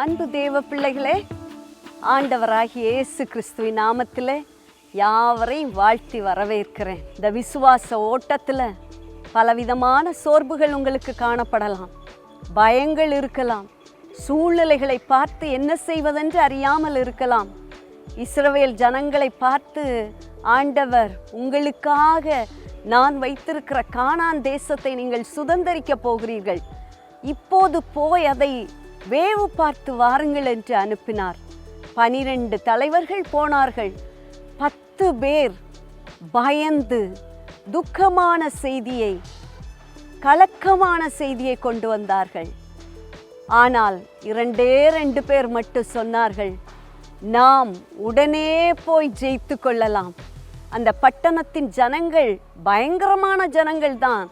அன்பு தேவ பிள்ளைகளே ஆண்டவராகிய இயேசு கிறிஸ்துவின் நாமத்தில் யாவரையும் வாழ்த்தி வரவேற்கிறேன். இந்த விசுவாச ஓட்டத்தில் பலவிதமான சோர்வுகள் உங்களுக்கு காணப்படலாம். பயங்கள் இருக்கலாம். சூழ்நிலைகளை பார்த்து என்ன செய்வதென்று அறியாமல் இருக்கலாம். இஸ்ரவேல் ஜனங்களை பார்த்து ஆண்டவர் உங்களுக்காக நான் வைத்திருக்கிற கானான் தேசத்தை நீங்கள் சுதந்திரிக்க போகிறீர்கள். இப்போது போய் அதை வேவு பார்த்து வாருங்கள் என்று அனுப்பினார். பனிரெண்டு தலைவர்கள் போனார்கள். பத்து பேர் பயந்து துக்கமான செய்தியை கலக்கமான செய்தியை கொண்டு வந்தார்கள். ஆனால் இரண்டே ரெண்டு பேர் மட்டும் சொன்னார்கள் நாம் உடனே போய் ஜெயித்து கொள்ளலாம். அந்த பட்டணத்தின் ஜனங்கள் பயங்கரமான ஜனங்கள் தான்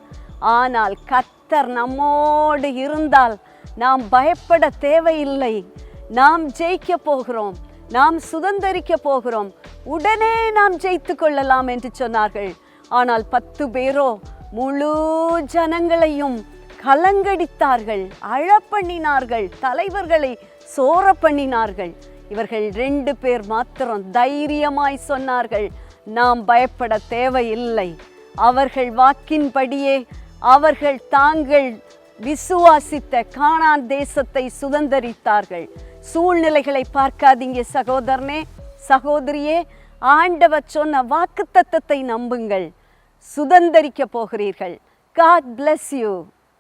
ஆனால் கத்தர் நம்மோடு இருந்தால் நாம் பயப்பட தேவையில்லை. நாம் ஜெயிக்க போகிறோம். நாம் சுதந்திரிக்க போகிறோம். உடனே நாம் ஜெயித்து கொள்ளலாம் என்று சொன்னார்கள். ஆனால் பத்து பேரோ முழு ஜனங்களையும் கலங்கடித்தார்கள். அழப்பண்ணினார்கள். தலைவர்களை சோர பண்ணினார்கள் இவர்கள் ரெண்டு பேர் மாத்திரம் தைரியமாய் சொன்னார்கள். நாம் பயப்பட தேவையில்லை. அவர்கள் வாக்கின்படியே அவர்கள் தாங்கள் விசுவாசித்த கானான் தேசத்தை சுதந்தரித்தார்கள். சூழ்நிலைகளை பார்க்காதீங்க சகோதரனே சகோதரியே ஆண்டவர் சொன்ன வாக்குத்தத்தத்தை நம்புங்கள். சுதந்திரிக்க போகிறீர்கள். God bless you